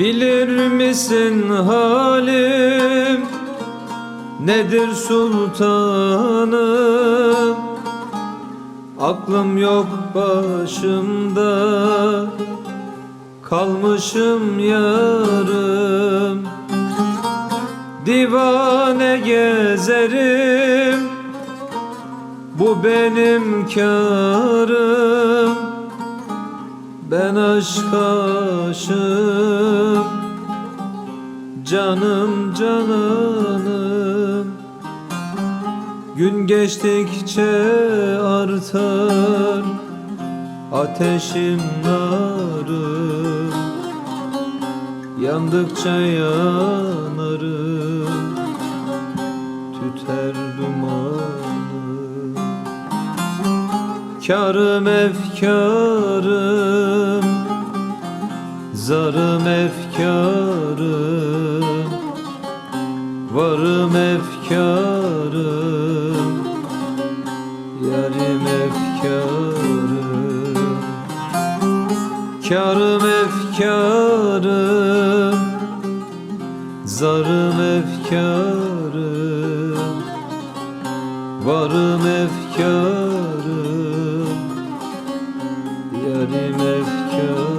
Bilir misin halim? Nedir sultanım? Aklım yok başımda kalmışım yarım. Divane gezerim bu benim karım Ben aşk aşığım Canım cananım. Gün geçtikçe artar Ateşim narım Yandıkça yanarım Karım efkarım. Zarım efkarım. Varım efkarım. Yarim efkarım. Karım efkarım. Zarım efkarım. Varım efkarım Yarim efkarım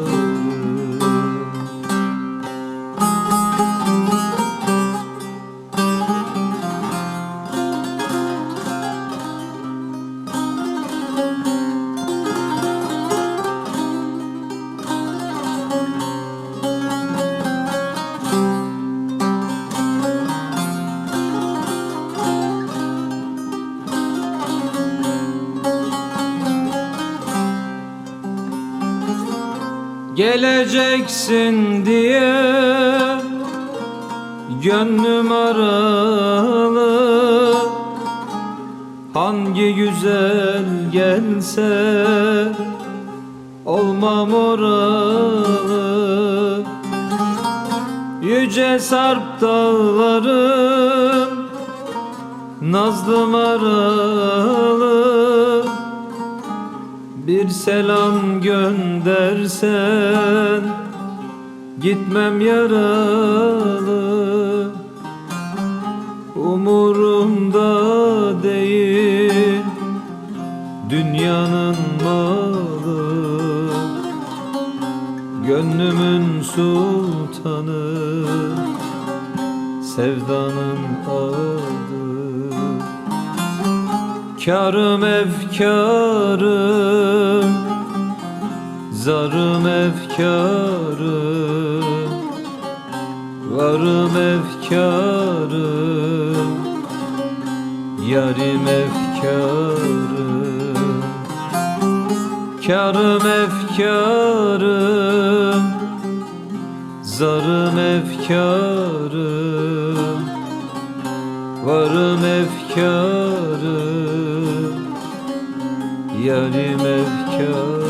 Geleceksin diye Gönlüm aralı. Hangi güzel gelse Olmam oralı. Yüce sarp dağlarım Nazlı maralı bir selam göndersen Gitmem yaralı. Umurumda değil Dünyanın malı. Gönlümün sultanı Sevdanın adı Karım efkarım. Zarım efkarım. Varım efkarım. Yarim efkarım. Karım efkarım. Zarım efkarım. Varım efkarım Yarim efkarım